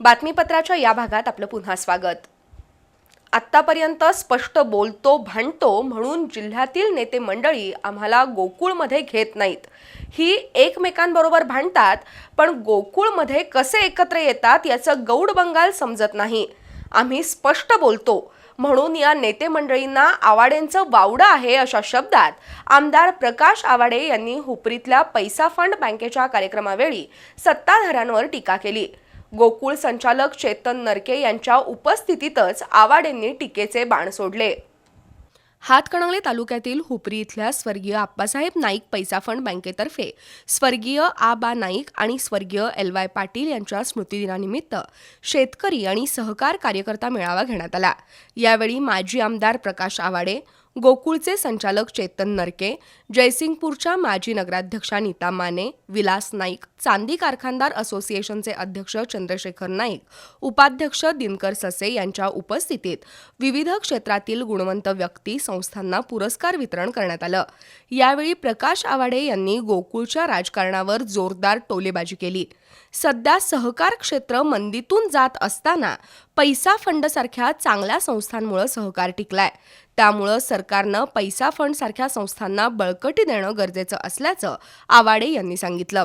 बातमीपत्राच्या या भागात आपलं पुन्हा स्वागत. आत्तापर्यंत स्पष्ट बोलतो भांडतो म्हणून जिल्ह्यातील नेते मंडळी आम्हाला गोकुळमध्ये घेत नाहीत. ही एकमेकांबरोबर भांडतात पण गोकुळमध्ये कसे एकत्र येतात याचं गौड बंगाल समजत नाही. आम्ही स्पष्ट बोलतो म्हणून या नेते मंडळींना आवाडेंचं वावडं आहे अशा शब्दात आमदार प्रकाश आवाडे यांनी हुपरीतल्या पैसा फंड बँकेच्या कार्यक्रमावेळी सत्ताधाऱ्यांवर टीका केली. गोकुळ संचालक चेतन नरके यांच्या उपस्थितीतच आवाडेंनी टीकेचे बाण सोडले. हातकणंगले तालुक्यातील हुपरी इथल्या स्वर्गीय आप्पासाहेब नाईक पैसा फंड बँकेतर्फे स्वर्गीय आबा नाईक आणि स्वर्गीय एल वाय पाटील यांच्या स्मृतिदिनानिमित्त शेतकरी आणि सहकार कार्यकर्ता मेळावा घेण्यात आला. यावेळी माजी आमदार प्रकाश आवाडे गोकुळचे संचालक चेतन नरके जयसिंगपूरच्या माजी नगराध्यक्षा नीता माने विलास नाईक चांदी कारखानदार असोसिएशनचे अध्यक्ष चंद्रशेखर नाईक उपाध्यक्ष दिनकर ससे यांच्या उपस्थितीत विविध क्षेत्रातील गुणवंत व्यक्ती संस्थांना पुरस्कार वितरण करण्यात आलं. यावेळी प्रकाश आवाडे यांनी गोकुळच्या राजकारणावर जोरदार टोलेबाजी केली. सध्या सहकार क्षेत्र मंदीतून जात असताना पैसा फंडसारख्या चांगल्या संस्थांमुळे सहकार टिकलाय. त्यामुळं सरकारनं पैसा फंड सारख्या संस्थांना बळकटी देणं गरजेचं असल्याचं आवाडे यांनी सांगितलं.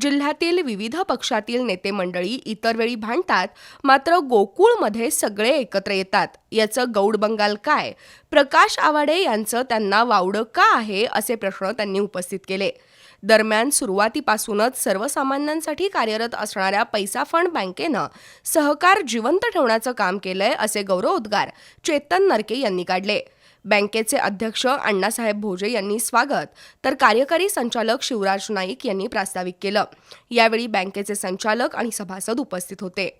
जिल्ह्यातील विविध पक्षातील नेते मंडळी इतर वेळी भांडतात मात्र गोकुळमध्ये सगळे एकत्र येतात. याचं गौड बंगाल काय? प्रकाश आवाडे यांचं त्यांना वावडं का आहे असे प्रश्न त्यांनी उपस्थित केले. दरम्यान सुरुवातीपासूनच सर्वसामान्यांसाठी कार्यरत असणाऱ्या पैसा फंड बँकेनं सहकार जिवंत ठेवण्याचं काम केलंय असे गौरवोद्गार चेतन नरके यांनी काढले. बँकेचे अध्यक्ष अण्णासाहेब भोजे यांनी स्वागत तर कार्यकारी संचालक शिवराज नाईक यांनी प्रास्ताविक केलं. यावेळी बँकेचे संचालक आणि सभासद उपस्थित होते.